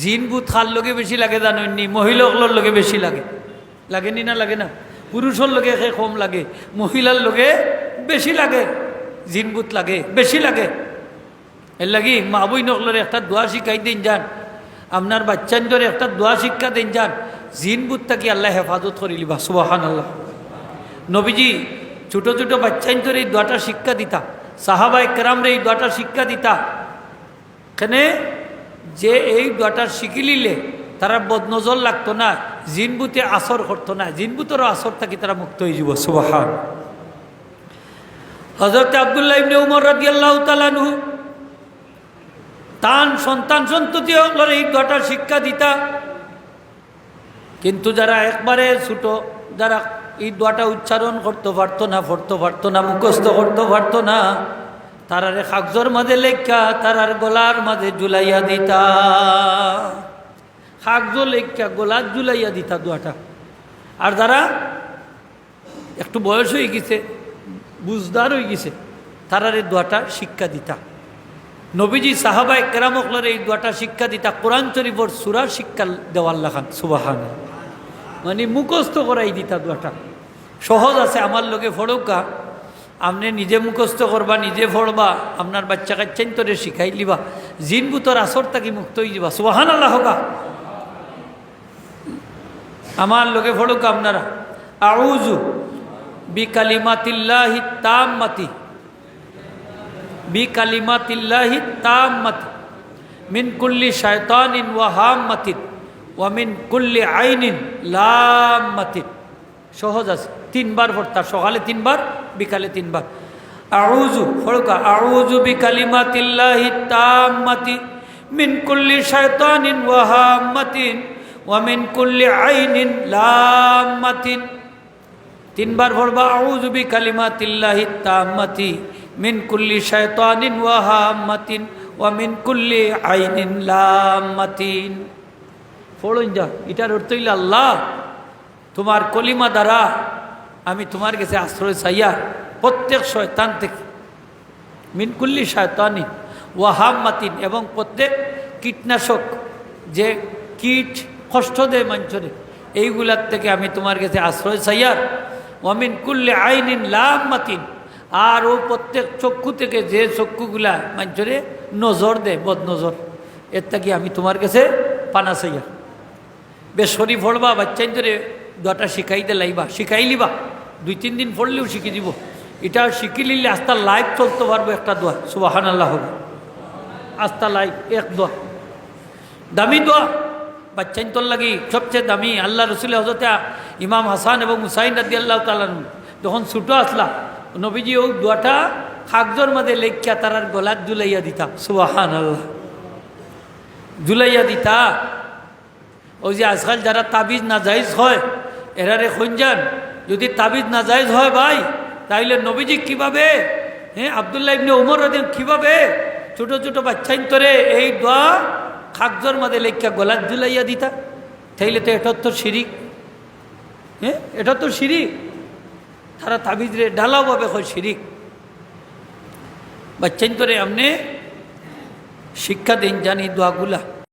জিন বুথ খার লগে বেশি লাগে জানেননি মহিলাগুলোর লগে বেশি লাগে। লাগেনি না লাগে না? পুরুষের লগে সে কম লাগে মহিলার লগে বেশি লাগে, জিন বুথ লাগে, বেশি লাগে। এর লাগি মা বই নকলের একটা দোয়া শিখাই দিন যান আপনার বাচ্চাঞ্জরে একটা দোয়া শিক্ষা দিন যান জিন বুথ থাকি আল্লাহ হেফাজত করিলিবা সুবাহান আল্লাহ নবীজি ছোট ছোট বাচ্চাঞ্জরে এই দোয়াটা শিক্ষা দিতা। সাহাবা একরামরে এই দোয়াটা শিক্ষা দিতা। এখানে যে এই দোয়াটা শিখিলিলে তারা বদনজর লাগতো না, জিনবুতে আসর করতো না, জিনবুতেরও আসর থাকি তারা মুক্ত হয়ে যাব, সুবাহান। হজরত আবদুল্লাহ ইবনে উমর রাদিয়াল্লাহু তাআলাহু তান সন্তান সন্ততি হলের এই দোয়াটা শিক্ষা দিতা। কিন্তু যারা একবারে ছোট, যারা এই দোয়াটা উচ্চারণ করতে পারতো না, পড়তে পারতো না, মুখস্থ করতে পারতো না তারারে কাগজর মাঝে লেখা, তারার গলার মাঝে জুলাইয়া দিতা। কাগজ লেখা, গলার জুলাইয়া দিতা দোয়াটা। আর যারা একটু বয়স হয়ে গেছে, বুঝদার হয়ে গেছে, তারার এই দোয়াটা শিক্ষা দিতা। নবীজি সাহাবা কেরামকলার এই দোয়াটা শিক্ষা দিতা। কোরআন শরীফর সুরার শিক্ষা দেওয়ার লাখান সুবাহান মানে মুখস্থ করাই দিতা দোয়াটা। সহজ আছে, আমার লোকে ফড়ৌকা আপনি নিজে মুখস্থ করবা, নিজে ফড়বা আপনার বাচ্চা কাচ্চাইন তোরে শিখাই লিবা। জিন বুতর আসর তাকি মুক্ত হয়ে যাবা। সুবাহান আল্লাহ হোকা। আমার লোকে ফড়ৌকা আপনারা। আউজু বিকালিমাতিল্লাহি তাম্মাতি। বিকালিমাতিল্লাহি তাম্মাতি। মিন কুল্লি শায়তানিন ওয়া হাম্মাতিন। ওয়া মিন কুল্লি আইনিন লাম্মাতিন। সহজ আছে। তিনবার পড়তা, সকালে তিনবার, বিকালে তিনবার। আউজু ফড়কা আউজু বিকালিমাতিল্লাহি তাম্মাতি, মিন কুল্লি শায়তানিন ওয়া হাম্মাতিন, ওয়া মিন কুল্লি আইনিন লাম্মাতিন। তিনবার পড়বা, আউযু বিকালিমাতিল্লাহি তাম্মাতি, মিন কুল্লি শায়তানিন ওয়া হাম্মাতিন, ওয়া মিন কুল্লি আইনিন লাম্মাতিন। পড়ুন যা, এটার অর্থ হইল আল্লাহ। তোমার কলিমা দ্বারা আমি তোমার কাছে আশ্রয় চাইয়া প্রত্যেক শয়তান থেকে মিনকুল্লি শয়তানি ওয়াহাম্মাতিন এবং প্রত্যেক কীটনাশক যে কীট কষ্ট দেয় মঞ্চরে এইগুলার থেকে আমি তোমার কাছে আশ্রয় চাইয়ার ওয়ামিন কুল্লে আইনিন লাম্মাতিন আর ও প্রত্যেক চক্ষু থেকে যে চক্ষুগুলা মঞ্চরে নজর দেয়, বদনজর, এর থেকে আমি তোমার কাছে পানা চাইয়া। বেশ শরীফ ধরে দটা শিখাইতে লাইবা, শিখাই লিবা। দুই, তিন দিন পড়লেও শিখে দিব। এটা শিখি লিলে আস্তা লাইফ চলতে পারব একটা দোয়া সুবাহান আল্লাহ হবে। আস্তা লাইফ, এক দোয়া। দামি দোয়া, বাচ্চাইন তোর লাগি সবচেয়ে দামি। আল্লাহ রসুল হজরতে ইমাম হাসান এবং হুসাইন রাদি আল্লাহ তালান যখন ছুটো আসলা, নবীজি ও দোয়াটা কাগজর মাঝে লেখিয়া তারার গলার জুলাইয়া দিতা সুবাহান আল্লাহ জুলাইয়া দিতা। ওই যে আজকাল যারা তাবিজ নাজাইজ হয় এরারে খুঁজান যদি তাবিজ নাজাইজ হয় ভাই, তাইলে নবীজি কীভাবে? হ্যাঁ আবদুল্লাহ ইবনে উমর রাদিন কীভাবে? ছোট ছোট বাচ্চাইন তোরে এই দোয়া খাকজর মাঝে লেখা গলার জুলাইয়া দিতা। তাইলে তো এটা তো শিরিক। হ্যাঁ এটা তো শিরিক। তারা তাবিজ রে ঢালাওভাবে হয় শিরিক। বাচ্চাইন তোরে আপনি শিক্ষা দিন জানি দোয়াগুলা।